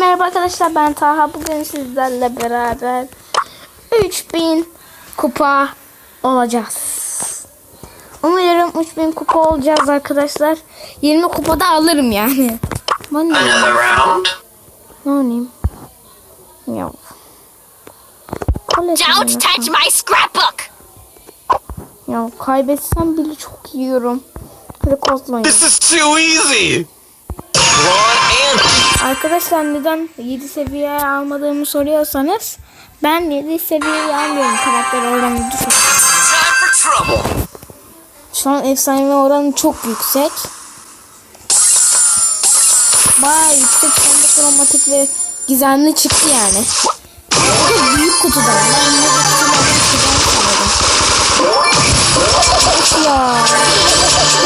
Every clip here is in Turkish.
merhaba arkadaşlar ben Taha bugün sizlerle beraber 3000 kupa olacağız. Umarım 3000 kupa olacağız arkadaşlar. 20 kupada alırım yani. Ben ne, round. ne oynayayım? Ya. Kolej Don't touch my scrapbook! Ya kaybetsem bile çok yiyorum. Oynayayım. This is too easy. Arkadaşlar neden 7 seviyeye almadığımı soruyorsanız ben 7 seviyeye almıyorum karakter oranı düşük. Şu an efsane oranı çok yüksek. Bayağı yüksek de kromatik ve gizemli çıktı yani. Bu da büyük kutudan. Ben çıkacağını sanıyordum. Of ya.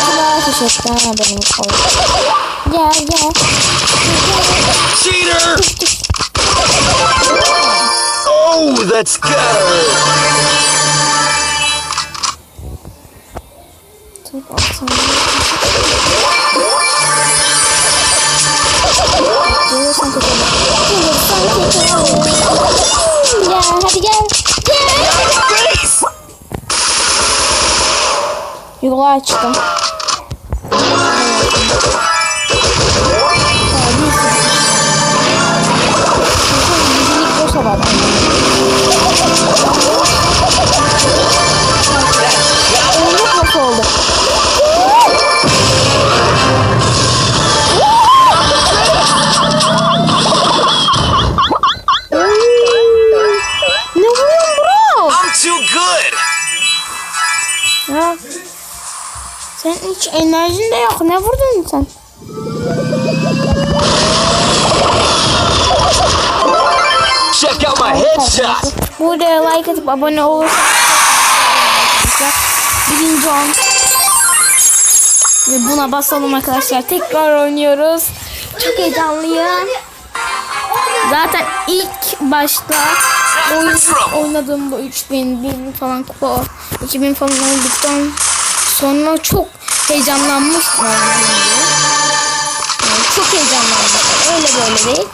Kutular teşekkür ederim. Gel gel. Cheater! Oh, that's good. Dur baksana. Gelirsen kötü olur. Ya sen hiç enerjin de yok. Ne vurdun sen? Headshot. Burada like atıp abone olursanız birinci on. Ve buna basalım arkadaşlar. Tekrar oynuyoruz. Çok heyecanlıyım. Zaten ilk başta oyun, oynadığım bu 3000 bin falan kupa 2000 falan olduktan sonra çok heyecanlanmıştım. Yani çok heyecanlanmıştım. Öyle böyle değil.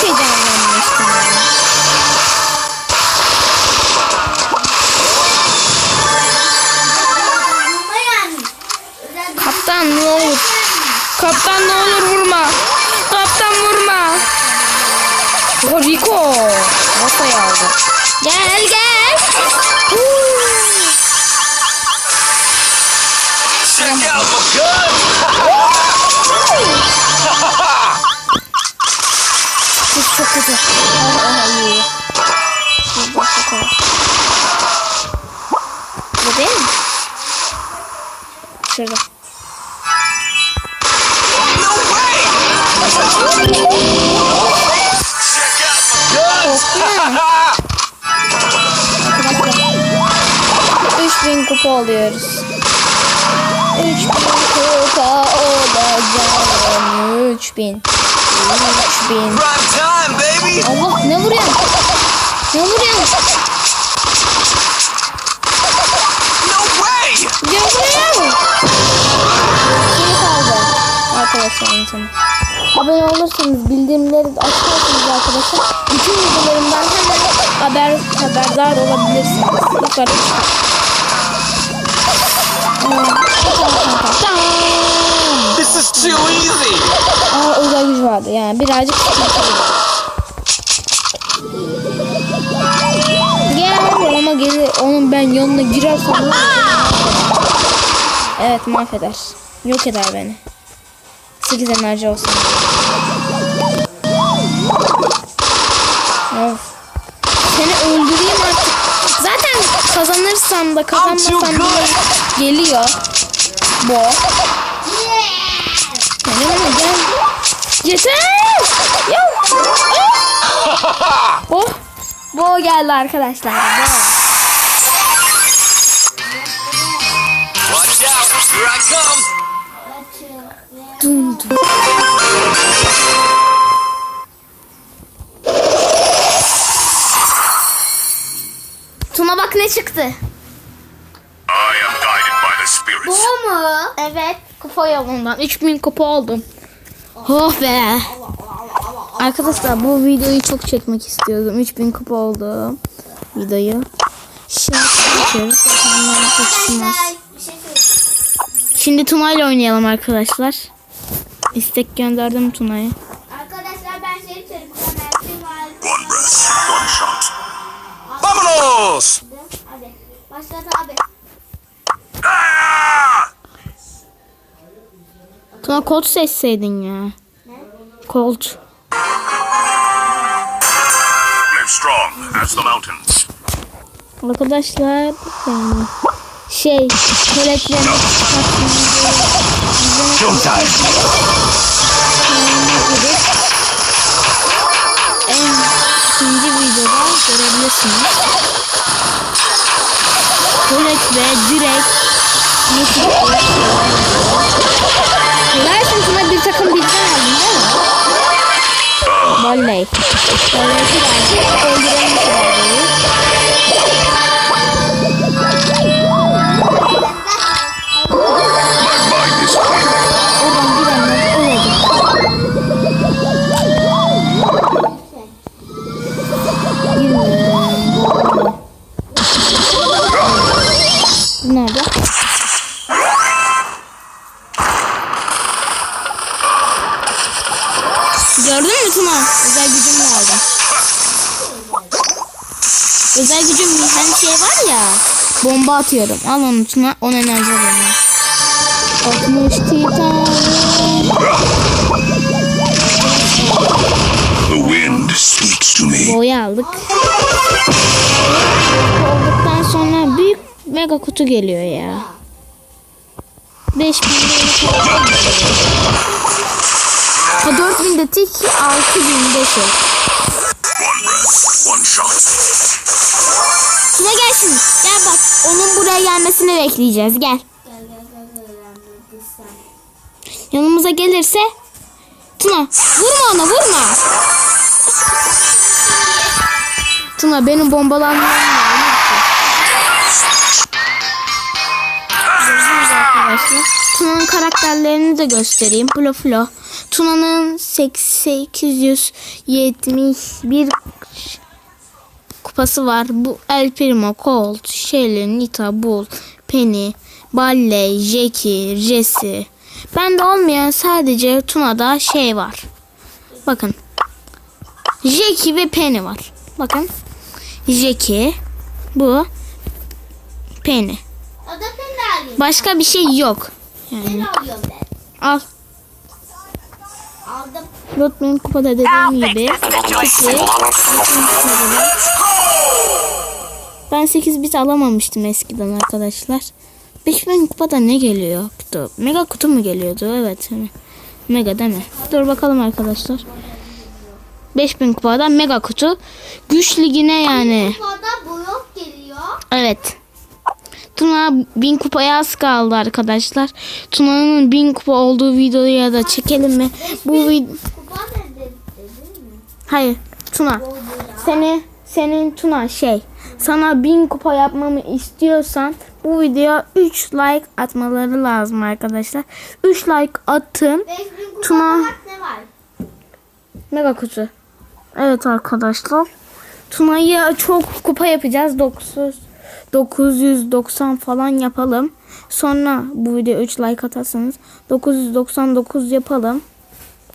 Çok heyecanlanmıştım yani. Kaptan ne olur. Kaptan ne olur vurma. Kaptan vurma. O Rico. Masayı aldı. Gel gel. Değil mi? Şurada. Arkadaşlar 3000 kupa alıyoruz. 3000 kupa olacağım. 3000. 3000. Prime time, baby. Allah ne vuruyorsun? Ne vuruyorsun? Sana. Abone olursanız bildirimleri açarsanız arkadaşlar bütün videolarımdan hemen haber haberdar olabilirsiniz. Yukarı. This is too easy. Aa özel gücü vardı yani birazcık. Gel ama geri onun ben yanına girersem Evet mahveder. Yok eder beni. 8 enerji olsun. Of. Seni öldüreyim artık. Zaten kazanırsam da kazanmasam da geliyor. Bu. Gel ama gel. Yeter. Ya. Oh. Bu geldi arkadaşlar. Bu. Dum dum. Tuna bak ne çıktı. Spirits. mu? Evet. Kupa yolundan. 3000 kupa oldum. Oh be. Arkadaşlar bu videoyu çok çekmek istiyordum. 3000 kupa oldu videoyu. Şimdi geçiyoruz. Şimdi Tuna ile oynayalım arkadaşlar. İstek gönderdim Tuna'ya. Arkadaşlar ben şey var. One breath, one shot. Vámonos! Hadi. Başlat abi. Tuna Colt seçseydin ya. Colt. Live strong as the mountains. Arkadaşlar yani şey tuvaletlerini Showtime! En ikinci videoda görebilirsiniz. Tuvalet ve direkt YouTube Versin Tuna bir takım bizden aldın değil mi? Volley. Volley verdi. Öldürelim Bomba atıyorum. Al onu Tuna. 10 enerji alıyorum. 60 titan. The wind speaks to me. Boya aldık. Olduktan sonra büyük mega kutu geliyor ya. 5000 de Ha 4000 de tik 6000 de şey. One breath, one shot. Tuna gel şimdi. Gel bak. Onun buraya gelmesini bekleyeceğiz. Gel. Gel gel gel. Yanımıza gelirse Tuna vurma ona vurma. Tuna benim bombalanmam. Tuna'nın karakterlerini de göstereyim. Flo Flo. Tuna'nın 871 kupası var. Bu El Primo, Colt, Shelly, Nita, Bull, Penny, Balle, Jackie, Jesse. Bende olmayan sadece Tuna'da şey var. Bakın. Jackie ve Penny var. Bakın. Jackie. Bu. Penny. Başka bir şey yok. Yani. Ben alıyorum ben. Al. Aldım. Lotman kupada dediğim gibi. Peki. Ben 8 bit alamamıştım eskiden arkadaşlar. 5000 kupada ne geliyor? Kutu. Mega kutu mu geliyordu? Evet. hani Mega değil mi? Dur bakalım arkadaşlar. 5000 kupada mega kutu. Güç ligine yani. Burada blok geliyor. Evet. Tuna 1000 kupaya az kaldı arkadaşlar. Tuna'nın 1000 kupa olduğu videoyu da çekelim mi? Bu video... Hayır Tuna. Seni senin Tuna şey sana 1000 kupa yapmamı istiyorsan bu videoya 3 like atmaları lazım arkadaşlar. 3 like atın. 5000 kupa Tuna. ne var? Mega kutu. Evet arkadaşlar. Tuna'yı çok kupa yapacağız. 900 990 falan yapalım. Sonra bu videoya 3 like atarsanız 999 yapalım.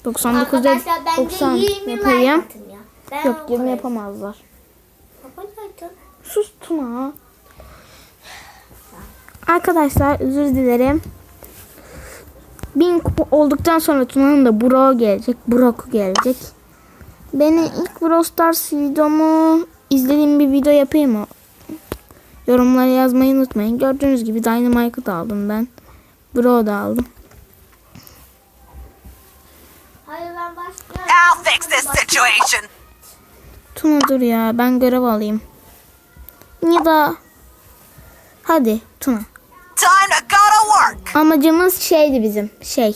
99 değil, Arkadaşlar bence 90 20 like yapayım. atın ya. Ben Yok o 20 kadar- yapamazlar. Sus Tuna. Arkadaşlar özür dilerim. Bin kupa olduktan sonra Tuna'nın da Brock gelecek. Brock gelecek. Beni ilk Brawl Stars videomu izlediğim bir video yapayım mı? Yorumlara yazmayı unutmayın. Gördüğünüz gibi Dynamite'ı da aldım ben. Bro da aldım. Hayır ben başka. I'll fix this situation. Tuna dur ya ben görev alayım. Nida. Hadi Tuna. Time to go to work. Amacımız şeydi bizim şey.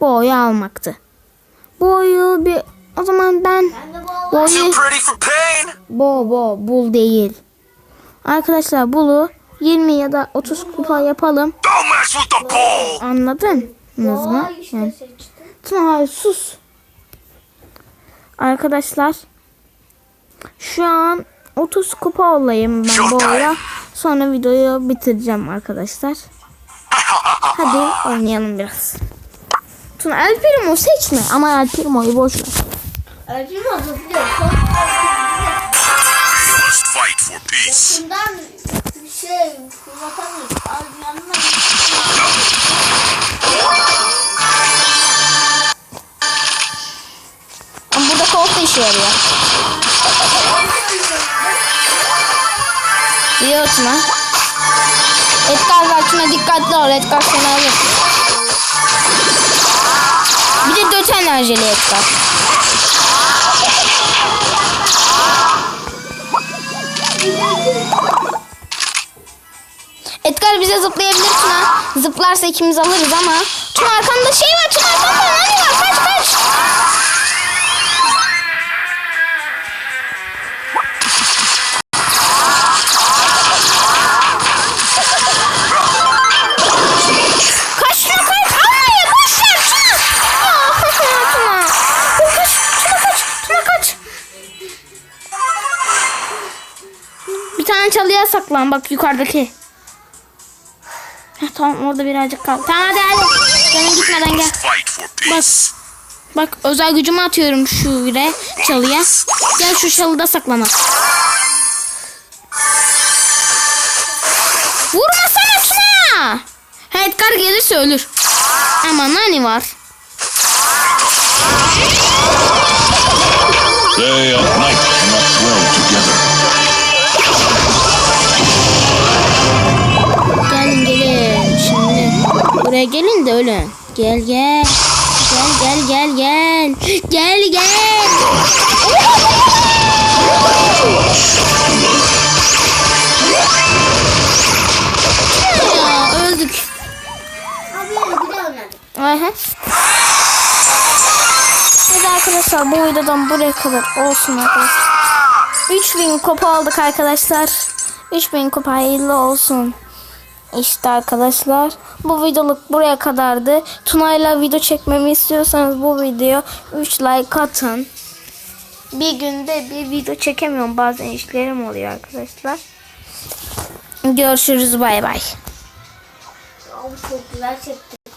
Bu oyu almaktı. Bu oyu bir o zaman ben Ben de bu bu Too oyu pretty for pain! bo bo bul değil. Arkadaşlar bulu 20 ya da 30 kupa yapalım. Don't mess with the ball. Anladınız mı? Yani. Tuna hayır sus. Arkadaşlar. Şu an 30 kupa olayım ben bu ara. Sonra videoyu bitireceğim arkadaşlar. Hadi oynayalım biraz. Tuna El Primo seçme ama El Primo'yu boş ver. Öldürme zıplıyor. Must fight for peace. Şundan bir şey fırlatamıyoruz. Al yanına. Ama burada kolt da işe yarıyor. Biliyor Tuna. Edgar Tuna dikkatli ol. Edgar seni alır. Bir de dört enerjili Edgar. Edgar bize zıplayabilir Tuna. Zıplarsa ikimiz alırız ama. Tuna arkanda şey var. Tuna arkanda ne var? Kaç. Kaç tane çalıya saklan bak yukarıdaki. Heh, tamam orada birazcık kal. Tamam hadi hadi. Canım gitmeden gel. Peace. Bak özel gücümü atıyorum şu yere çalıya. Gel şu çalıda saklanalım. Vurmasana Tuna. Ha, Edgar gelirse ölür. Ama nani var? Day and night cannot dwell together. Buraya gelin de ölün. Gel gel. Gel gel gel gel. Gel gel. Ya, öldük. Aha. Evet arkadaşlar bu videodan buraya kadar olsun arkadaşlar. 3000 kupa aldık arkadaşlar. 3000 kupa hayırlı olsun. İşte arkadaşlar bu videoluk buraya kadardı. Tuna'yla video çekmemi istiyorsanız bu video 3 like atın. Bir günde bir video çekemiyorum. Bazen işlerim oluyor arkadaşlar. Görüşürüz bay bay. Abi çok güzel çekti.